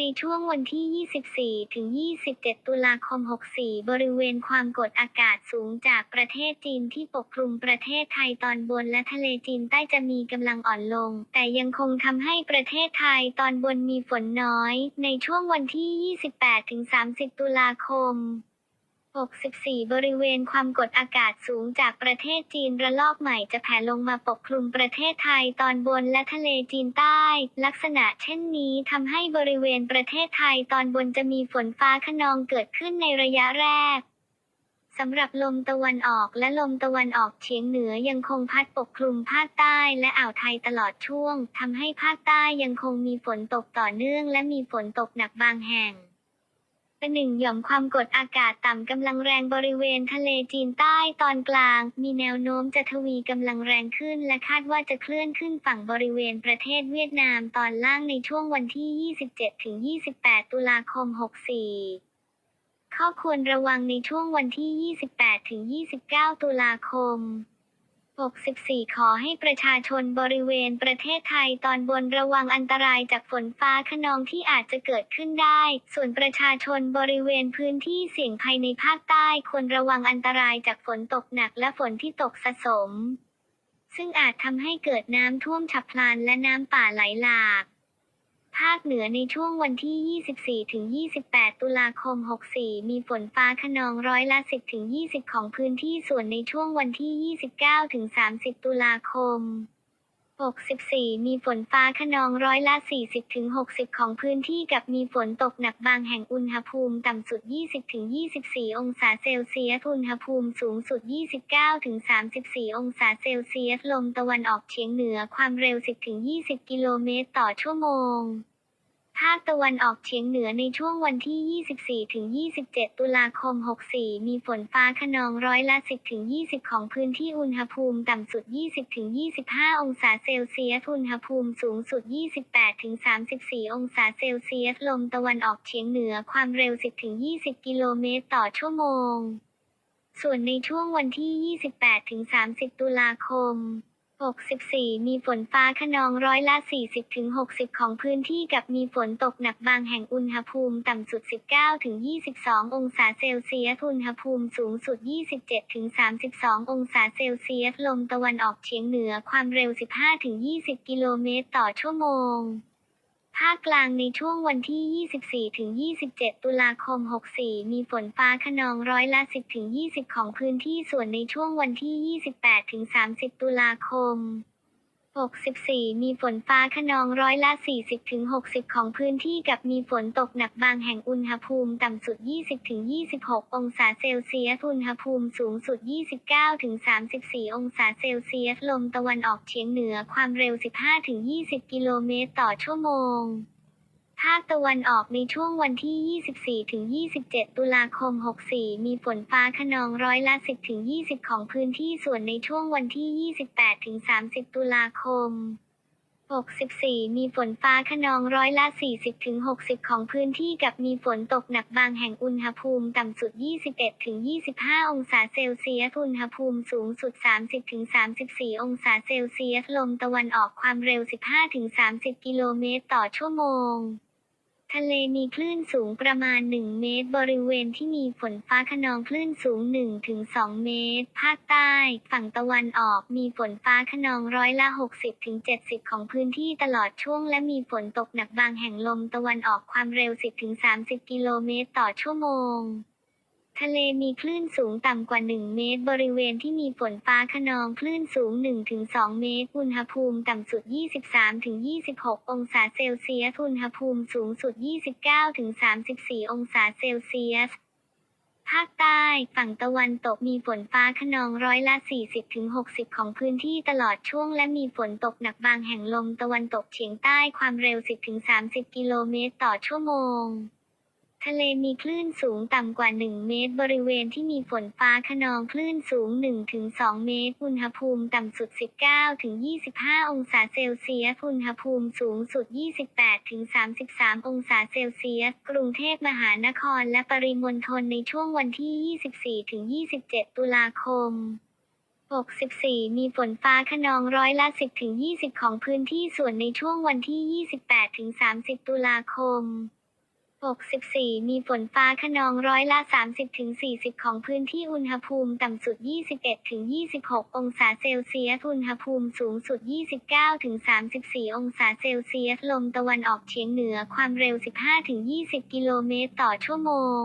ในช่วงวันที่ 24 ถึง 27 ตุลาคม 64 บริเวณความกดอากาศสูงจากประเทศจีนที่ปกคลุมประเทศไทยตอนบนและทะเลจีนใต้จะมีกำลังอ่อนลง แต่ยังคงทำให้ประเทศไทยตอนบนมีฝนน้อย ในช่วงวันที่ 28 ถึง 30 ตุลาคม 64 บริเวณความกดอากาศสูงจากประเทศจีนระลอกใหม่จะแผ่ลงมาปกคลุมประเทศไทยตอนบนและทะเลจีนใต้ ลักษณะเช่นนี้ทำให้บริเวณประเทศไทยตอนบนจะมีฝนฟ้าขนองเกิดขึ้นในระยะแรกสำหรับลมตะวันออกและลมตะวันออกเฉียงเหนือยังคงพัดปกคลุมภาคใต้และอ่าวไทยตลอดช่วงทำให้ภาคใต้ยังคงมีฝนตกต่อเนื่องและมีฝนตกหนักบางแห่ง ประหนึ่งหย่อมความกดอากาศต่ำกำลังแรงบริเวณทะเลจีนใต้ตอนกลาง มีแนวโน้มจะทวีกำลังแรงขึ้น และคาดว่าจะเคลื่อนขึ้นฝั่งบริเวณประเทศเวียดนามตอนล่างในช่วงวันที่ 27-28 ตุลาคม 64ข้อควรระวังในช่วงวันที่ 28-29 ตุลาคม 64 ขอให้ประชาชนบริเวณประเทศไทยตอนบนระวังอันตรายจากฝนฟ้าขนองที่อาจจะเกิดขึ้นได้ ส่วนประชาชนบริเวณพื้นที่เสี่ยงภัยในภาคใต้ควรระวังอันตรายจากฝนตกหนักและฝนที่ตกสะสม ซึ่งอาจทำให้เกิดน้ำท่วมฉับพลันและน้ำป่าไหลหลาก ภาคเหนือในช่วงวันที่ 24-28 ตุลาคม 64 มีฝนฟ้าขนองร้อยละ 10-20 ของพื้นที่ส่วนในช่วงวันที่ 29-30 ตุลาคม 64 มีฝนฟ้าขนองร้อยละ 40-60 ของพื้นที่กับมีฝนตกหนักบางแห่งอุณหภูมิต่ำสุด 20-24 องศาเซลเซียส อุณหภูมิสูงสุด 29-34 องศาเซลเซียส ลมตะวันออกเฉียงเหนือความเร็ว 10-20 กิโลเมตรต่อชั่วโมง ภาคตะวันออกเฉียงเหนือในช่วงวันที่ 24-27 ตุลาคม 64 มีฝนฟ้าขนองร้อยละ 10-20 ของพื้นที่อุณหภูมิต่ำสุด 20-25 องศาเซลเซียส อุณหภูมิสูงสุด 28-34 องศาเซลเซียส ลมตะวันออกเฉียงเหนือความเร็ว 10-20 กิโลเมตรต่อชั่วโมง ส่วนในช่วงวันที่ 28-30 ตุลาคม 64 มีฝนฟ้าขนองร้อยละ 40ถึง60 ของพื้นที่กับมีฝนตกหนักบางแห่งอุณหภูมิต่ำสุด 19ถึง22 องศาเซลเซียส อุณหภูมิสูงสุด 27ถึง32 องศาเซลเซียส ลมตะวันออกเฉียงเหนือความเร็ว 15ถึง20 กิโลเมตรต่อชั่วโมง ภาคกลางในช่วงวันที่ 24-27 ตุลาคม 64 มีฝนฟ้าขนองร้อยละ 10-20 ของพื้นที่ส่วนในช่วงวันที่ 28-30 ตุลาคม 64 มีฝนฟ้าขนองร้อยละ 40ถึง60 ของพื้นที่กับมีฝนตกหนักบางแห่งอุณหภูมิต่ำสุด 20ถึง26 องศาเซลเซียส อุณหภูมิสูงสุด 29ถึง34 องศาเซลเซียส ลมตะวันออกเฉียงเหนือความเร็ว 15ถึง20 กิโลเมตรต่อชั่วโมง ภาคตะวันออกในช่วงวันที่ 24ถึง27 ตุลาคม 64 มีฝนฟ้าขนองร้อยละ 10ถึง20 ของพื้นที่ส่วนในช่วงวันที่ 28ถึง30 ตุลาคม 64 มีฝนฟ้าขนองร้อยละ 40ถึง60 ของพื้นที่กับมีฝนตกหนักบางแห่งอุณหภูมิต่ำสุด 21ถึง25 องศาเซลเซียส อุณหภูมิสูงสุด 30ถึง34 องศาเซลเซียส ลมตะวันออกความเร็ว 15ถึง30 กิโลเมตรต่อชั่วโมง ทะเลมีคลื่นสูงประมาณ 1 เมตร บริเวณที่มีฝนฟ้าขนองคลื่นสูง 1-2 เมตร ภาคใต้ ฝั่งตะวันออกมีฝนฟ้าขนองร้อยละ 60-70 ของพื้นที่ตลอดช่วงและมีฝนตกหนักบางแห่งลมตะวันออกความเร็ว 10-30 กิโลเมตรต่อชั่วโมง ทะเลมีคลื่นสูงต่ำกว่า 1 เมตร บริเวณที่มีฝนฟ้าขนองคลื่นสูง 1-2 เมตร อุณหภูมิต่ำสุด 23-26 องศาเซลเซียส อุณหภูมิสูงสุด 29-34 องศาเซลเซียส ภาคใต้ ฝั่งตะวันตกมีฝนฟ้าขนองร้อยละ 40-60 ของพื้นที่ตลอดช่วงและมีฝนตกหนักบางแห่งลมตะวันตกเฉียงใต้ความเร็ว 10-30 กิโลเมตรต่อชั่วโมง ทะเลมีคลื่นสูงต่ำกว่า 1 เมตร บริเวณที่มีฝนฟ้าขนองคลื่นสูง 1-2 เมตร อุณหภูมิต่ำสุด 19-25 องศาเซลเซียส อุณหภูมิสูงสุด 28-33 องศาเซลเซียส กรุงเทพมหานครและปริมณฑลในช่วงวันที่ 24-27 ตุลาคม64 มีฝนฟ้าขนองร้อยละ 10-20 ของพื้นที่ส่วนในช่วงวันที่ 28-30 ตุลาคม 64 มีฝนฟ้าขนองร้อยละ 30-40 ของพื้นที่อุณหภูมิต่ำสุด 21-26 องศาเซลเซียส อุณหภูมิสูงสุด 29-34 องศาเซลเซียส ลมตะวันออกเฉียงเหนือความเร็ว 15-20 กิโลเมตรต่อชั่วโมง